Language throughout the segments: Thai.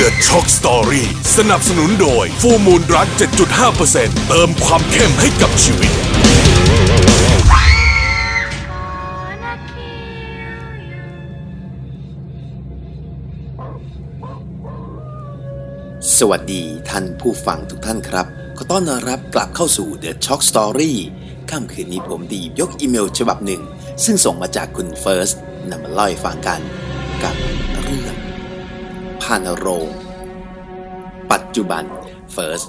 The Shock Story สนับสนุนโดย Full Moon Drug 7.5%เติมความเข้มให้กับชีวิต wanna kill you. สวัสดีท่านผู้ฟังทุกท่านครับ ขอต้อนรับกลับเข้าสู่ The Shock Story ค่ำคืนนี้ผมดียกอีเมลฉบับหนึ่ง ซึ่งส่งมาจากคุณเฟิร์สนำมาเล่าให้ฟังกันานโรง ปัจจุบันเฟิร์ส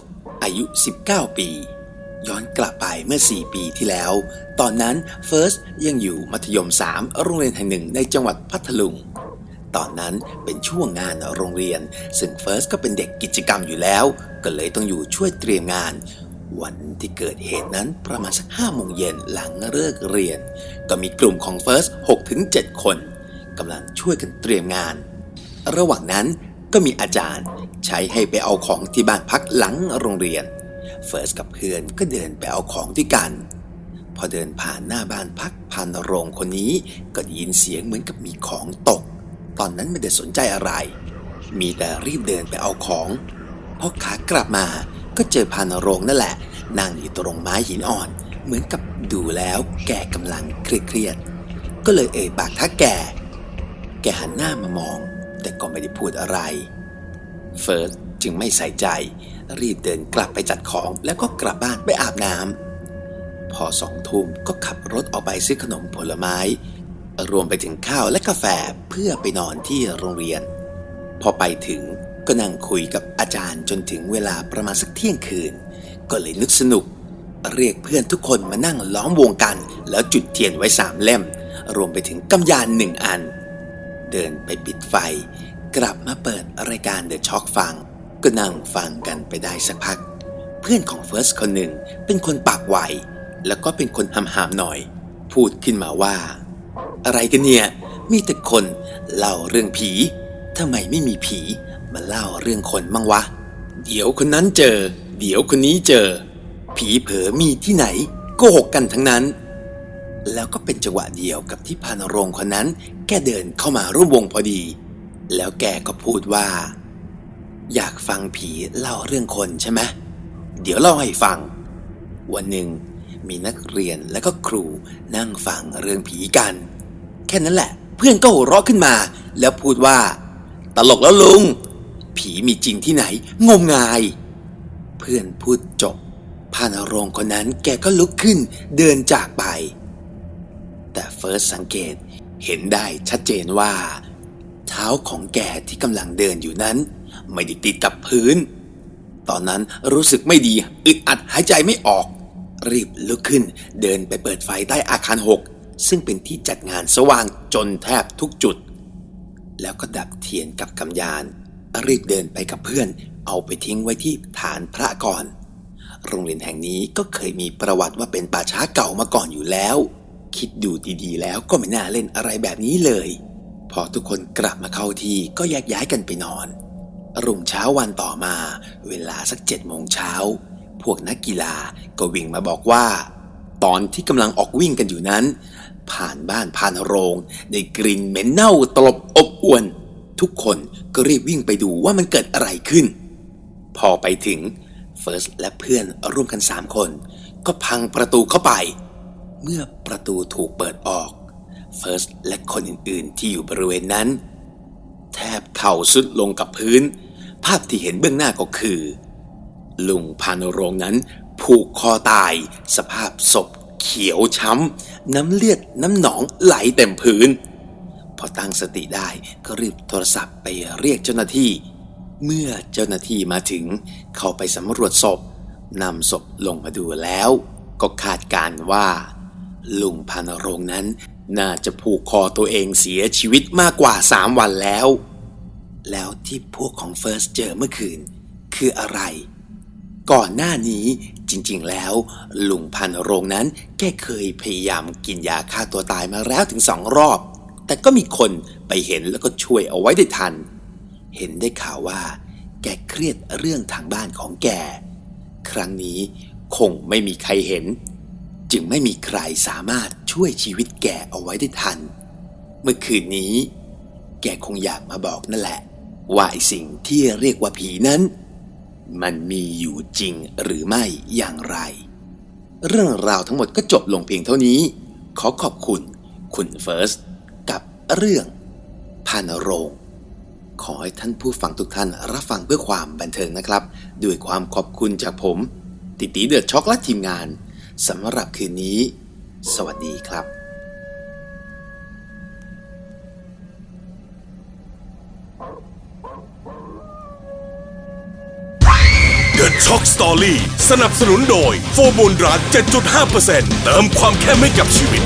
อายุ 19 ปี ย้อนกลับไปเมื่อ 4 ปีที่แล้ว ตอนนั้นเฟิร์สยังอยู่มัธยม 3 โรงเรียนแห่งหนึ่งในจังหวัดพัทลุง ตอนนั้นเป็นช่วงงานโรงเรียน ซึ่งเฟิร์สก็เป็นเด็กกิจกรรมอยู่แล้ว ก็เลยต้องอยู่ช่วยเตรียมงานวันที่เกิดเหตุนั้นประมาณสักห้าโมงเย็นหลังเลิกเรียน ก็มีกลุ่มของเฟิร์ส6ถึง7คนกำลังช่วยกันเตรียมงาน ระหว่างนั้น ก็มีอาจารย์ใช้ให้ไปเอาของที่บ้านพักหลังโรงเรียน เฟิร์สกับเพื่อนก็เดินไปเอาของด้วยกัน พอเดินผ่านหน้าบ้านพักพานโรงคนนี้ก็ได้ยินเสียงเหมือนกับมีของตก ตอนนั้นไม่ได้สนใจอะไร มีแต่รีบเดินไปเอาของพอขากลับมาก็เจอพานโรงนั่นแหละนั่งอยู่ตรงไม้หินอ่อน เหมือนกับดูแล้วแกกำลังเครียดๆก็เลยเอ่ยปากทักแก แกหันหน้ามามอง แต่ก็ไม่ได้พูดอะไร เฟิร์สจึงไม่ใส่ใจ รีบเดินกลับไปจัดของแล้วก็กลับบ้านไปอาบน้ำพอสองทุ่มก็ขับรถออกไปซื้อขนมผลไม้ รวมไปถึงข้าวและกาแฟเพื่อไปนอนที่โรงเรียน พอไปถึงก็นั่งคุยกับอาจารย์จนถึงเวลาประมาณสักเที่ยงคืน ก็เลยนึกสนุก เรียกเพื่อนทุกคนมานั่งล้อมวงกัน แล้วจุดเทียนไว้สามเล่ม รวมไปถึงกำยานหนึ่งอัน เดินไปปิดไฟ กลับมาเปิดรายการเดอะช็อคฟัง ก็นั่งฟังกันไปได้สักพัก เพื่อนของเฟิร์สคนหนึ่งเป็นคนปากไวแล้วก็เป็นคนหำหามหน่อย พูดขึ้นมาว่า อะไรกันเนี่ย มีแต่คนเล่าเรื่องผีทำไมไม่มีผีมาเล่าเรื่องคนมั่งวะ เดี๋ยวคนนั้นเจอ เดี๋ยวคนนี้เจอ ผีเผลอมีที่ไหนโกหกกันทั้งนั้น แล้วก็เป็นจังหวะเดียวกับที่พานโรงคนนั้น กเดินเข้ามาร่วมวงพอดี แล้วแกก็พูดว่า อยากฟังผีเล่าเรื่องคนใช่ไหมเดี๋ยวเล่าให้ฟัง วันหนึ่งมีนักเรียนและก็ครูนั่งฟังเรื่องผีกัน แค่นั้นแหละ เพื่อนก็หัวเราะขึ้นมา แล้วพูดว่า ตลกแล้วลุง ผีมีจริงที่ไหน งมงาย เพื่อนพูดจบพานโรงคนนั้นแกก็ลุกขึ้นเดินจากไป แต่เฟิร์สสังเกต เห็นได้ชัดเจนว่า เท้าของแกที่กำลังเดินอยู่นั้น ไม่ได้ติดกับพื้น ตอนนั้นรู้สึกไม่ดีอึดอัดหายใจไม่ออก รีบลุกขึ้นเดินไปเปิดไฟใต้อาคารหกซึ่งเป็นที่จัดงานสว่างจนแทบทุกจุด แล้วก็ดับเทียนกับกำยาน รีบเดินไปกับเพื่อน เอาไปทิ้งไว้ที่ฐานพระก่อน โรงเรียนแห่งนี้ก็เคยมีประวัติว่าเป็นป่าช้าเก่ามาก่อนอยู่แล้ว คิดดูดีๆ แล้วก็ไม่น่าเล่นอะไรแบบนี้เลย พอทุกคนกลับมาเข้าที่ก็แยกย้ายกันไปนอน รุ่งเช้าวันต่อมา เวลาสักเจ็ดโมงเช้า พวกนักกีฬาก็วิ่งมาบอกว่า ตอนที่กำลังออกวิ่งกันอยู่นั้น ผ่านบ้านผ่านโรง ได้กลิ่นเหม็นเน่าตลบอบอวน ทุกคนก็รีบวิ่งไปดูว่ามันเกิดอะไรขึ้น พอไปถึงเฟิร์สและเพื่อนร่วมกันสามคน ก็พังประตูเข้าไป เมื่อประตูถูกเปิดออก เฟิร์สและคนอื่นๆที่อยู่บริเวณนั้น แทบเข่าสุดลงกับพื้น ภาพที่เห็นเบื้องหน้าก็คือ ลุงพานโรงนั้น ผูกคอตาย สภาพศพเขียวช้ำ น้ำเลือดน้ำหนองไหลเต็มพื้น พอตั้งสติได้ก็รีบโทรศัพท์ไปเรียกเจ้าหน้าที่ เมื่อเจ้าหน้าที่มาถึง เข้าไปสำรวจศพนำศพลงมาดูแล้ว ก็คาดการณ์ว่า ลุงพานโรงนั้น น่าจะผูกคอตัวเองเสียชีวิตมากกว่า3วันแล้ว แล้วที่พวกของเฟิร์สเจอเมื่อคืน คืออะไร ก่อนหน้านี้จริงๆแล้ว ลุงพันโรงนั้นแกเคยพยายามกินยาฆ่าตัวตายมาแล้วถึงสองรอบ แต่ก็มีคนไปเห็นแล้วก็ช่วยเอาไว้ได้ทัน เห็นได้ข่าวว่า แกเครียดเรื่องทางบ้านของแก ครั้งนี้คงไม่มีใครเห็น จึงไม่มีใครสามารถช่วยชีวิตแกเอาไว้ได้ทัน เมื่อคืนนี้ แกคงอยากมาบอกนั่นแหละ ว่าไอสิ่งที่เรียกว่าผีนั้น มันมีอยู่จริงหรือไม่อย่างไร เรื่องราวทั้งหมดก็จบลงเพียงเท่านี้ ขอขอบคุณคุณเฟิร์สกับเรื่องพานโรงขอให้ท่านผู้ฟังทุกท่านรับฟังเพื่อความบันเทิงนะครับ ด้วยความขอบคุณจากผม ติตีเดือดช็อกและทีมงาน สำหรับคืนนี้ สวัสดีครับ The Shock Story สนับสนุนโดยโฟบูลดรัก7.5%เติมความเข้มให้กับชีวิต